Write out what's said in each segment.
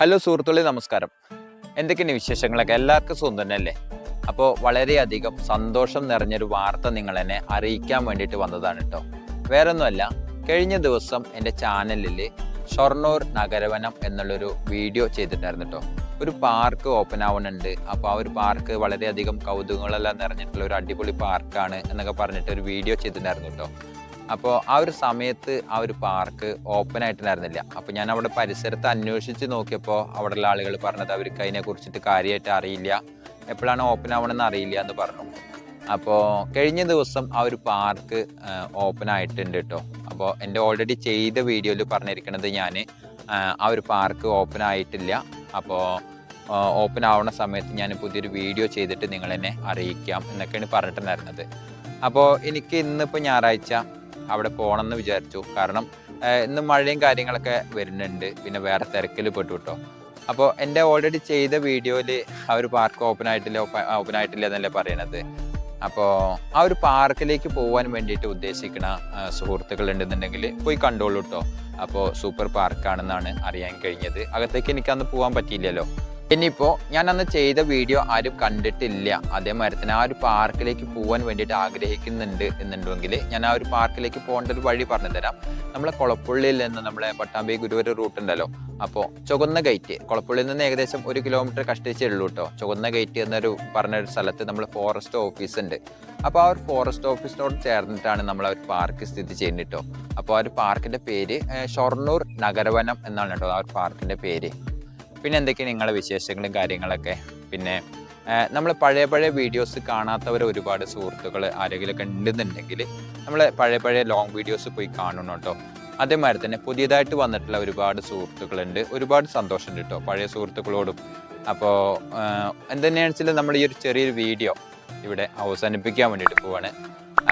Hello സുഹൃത്തുക്കളെ നമസ്കാരം. എന്തൊക്കെയാണ് വിശേഷങ്ങളൊക്കെ? എല്ലാവർക്കും സുഖം തന്നെയല്ലേ? അപ്പോൾ വളരെയധികം സന്തോഷം നിറഞ്ഞൊരു വാർത്ത നിങ്ങൾ എന്നെ അറിയിക്കാൻ വേണ്ടിയിട്ട് വന്നതാണ് കേട്ടോ വേറൊന്നുമല്ല കഴിഞ്ഞ ദിവസം എന്റെ ചാനലിൽ ഷൊർണൂർ നഗരവനം എന്നുള്ളൊരു വീഡിയോ ചെയ്തിട്ടുണ്ടായിരുന്നു കേട്ടോ ഒരു പാർക്ക് ഓപ്പൺ ആവുന്നുണ്ട് അപ്പോൾ ആ ഒരു പാർക്ക് വളരെയധികം കൗതുകങ്ങളെല്ലാം നിറഞ്ഞിട്ടുള്ള ഒരു അടിപൊളി പാർക്കാണ് എന്നൊക്കെ പറഞ്ഞിട്ട് ഒരു വീഡിയോ ചെയ്തിട്ടുണ്ടായിരുന്നു കേട്ടോ അപ്പോൾ ആ ഒരു സമയത്ത് ആ ഒരു പാർക്ക് ഓപ്പൺ ആയിട്ടുണ്ടായിരുന്നില്ല. അപ്പോൾ ഞാൻ അവിടെ പരിസരത്ത് അന്വേഷിച്ച് നോക്കിയപ്പോൾ അവിടെയുള്ള ആളുകൾ പറഞ്ഞത് അവർക്ക് അതിനെ കുറിച്ചിട്ട് കാര്യമായിട്ട് അറിയില്ല. എപ്പോഴാണ് ഓപ്പൺ ആവണമെന്ന് അറിയില്ല എന്ന് പറഞ്ഞു. അപ്പോൾ കഴിഞ്ഞ ദിവസം ആ ഒരു പാർക്ക് ഓപ്പൺ ആയിട്ടുണ്ട് കേട്ടോ അപ്പോൾ എന്റെ ഓൾറെഡി ചെയ്ത വീഡിയോയിൽ പറഞ്ഞിരിക്കുന്നത് ഞാൻ ആ ഒരു പാർക്ക് ഓപ്പൺ ആയിട്ടില്ല. അപ്പോൾ ഓപ്പൺ ആവുന്ന സമയത്ത് ഞാൻ പുതിയൊരു വീഡിയോ ചെയ്തിട്ട് നിങ്ങളെന്നെ അറിയിക്കാം എന്നൊക്കെയാണ് പറഞ്ഞിട്ടുണ്ടായിരുന്നത്. അപ്പോൾ എനിക്ക് ഇന്നിപ്പോൾ ഞായറാഴ്ച അവിടെ പോകണം എന്ന് വിചാരിച്ചു. കാരണം ഇന്ന് മഴയും കാര്യങ്ങളൊക്കെ വരുന്നുണ്ട്. പിന്നെ വേറെ തിരക്കിൽ പെട്ടു കേട്ടോ അപ്പോൾ എന്റെ ഓൾറെഡി ചെയ്ത വീഡിയോയിൽ ആ ഒരു പാർക്ക് ഓപ്പൺ ആയിട്ടില്ല ഓപ്പൺ ആയിട്ടില്ല എന്നല്ലേ പറയണത്. അപ്പോൾ ആ ഒരു പാർക്കിലേക്ക് പോകാൻ വേണ്ടിയിട്ട് ഉദ്ദേശിക്കുന്ന സുഹൃത്തുക്കൾ ഉണ്ടെന്നുണ്ടെങ്കിൽ പോയി കണ്ടോളൂ കേട്ടോ അപ്പോൾ സൂപ്പർ പാർക്കാണെന്നാണ് അറിയാൻ കഴിഞ്ഞത്. അകത്തേക്ക് എനിക്കന്ന് പോകാൻ പറ്റിയില്ലല്ലോ. ഇനിയിപ്പോൾ ഞാൻ അന്ന് ചെയ്ത വീഡിയോ ആരും കണ്ടിട്ടില്ല. അതേമാതിരി തന്നെ ആ ഒരു പാർക്കിലേക്ക് പോകാൻ വേണ്ടിയിട്ട് ആഗ്രഹിക്കുന്നുണ്ട് എന്നുണ്ടെങ്കിൽ ഞാൻ ആ ഒരു പാർക്കിലേക്ക് പോകേണ്ട ഒരു വഴി പറഞ്ഞു തരാം. നമ്മളെ കുളപ്പുള്ളിയിൽ നിന്ന് നമ്മളെ പട്ടാമ്പി ഗുരുവര റൂട്ട് ഉണ്ടല്ലോ. അപ്പോൾ ചുവന്ന ഗേറ്റ് കുളപ്പുള്ളിയിൽ നിന്ന് ഏകദേശം ഒരു കിലോമീറ്റർ കഷ്ടിച്ചേ ഉള്ളൂ കേട്ടോ ചുവന്ന ഗേറ്റ് എന്നൊരു പറഞ്ഞ ഒരു സ്ഥലത്ത് നമ്മൾ ഫോറസ്റ്റ് ഓഫീസ് ഉണ്ട്. അപ്പോൾ ആ ഒരു ഫോറസ്റ്റ് ഓഫീസിനോട് ചേർന്നിട്ടാണ് നമ്മൾ ആ ഒരു പാർക്ക് സ്ഥിതി ചെയ്യുന്നത് കേട്ടോ അപ്പോൾ ആ ഒരു പാർക്കിന്റെ പേര് ഷൊർണൂർ നഗരവനം എന്നാണ് കേട്ടോ ആ ഒരു പാർക്കിന്റെ പേര്. പിന്നെ എന്തൊക്കെയാണ് നിങ്ങളുടെ വിശേഷങ്ങളും കാര്യങ്ങളൊക്കെ? പിന്നെ നമ്മൾ പഴയ പഴയ വീഡിയോസ് കാണാത്തവർ ഒരുപാട് സുഹൃത്തുക്കൾ ആരെങ്കിലുമൊക്കെ ഉണ്ടെന്നുണ്ടെങ്കിൽ നമ്മൾ പഴയ പഴയ ലോങ് വീഡിയോസ് പോയി കാണണം കേട്ടോ അതേമാതിരി തന്നെ പുതിയതായിട്ട് വന്നിട്ടുള്ള ഒരുപാട് സുഹൃത്തുക്കളുണ്ട്. ഒരുപാട് സന്തോഷമുണ്ട് കേട്ടോ പഴയ സുഹൃത്തുക്കളോടും. അപ്പോൾ എന്തെന്നെയാണെന്ന് വെച്ചാൽ നമ്മൾ ഈ ഒരു ചെറിയൊരു വീഡിയോ ഇവിടെ അവസാനിപ്പിക്കാൻ വേണ്ടിയിട്ട് പോവാണ്.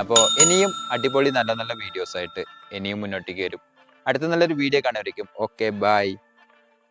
അപ്പോൾ ഇനിയും അടിപൊളി നല്ല നല്ല വീഡിയോസായിട്ട് ഇനിയും മുന്നോട്ടേക്ക് വരും. അടുത്ത നല്ലൊരു വീഡിയോ കാണുമായിരിക്കും ഓക്കെ ബൈ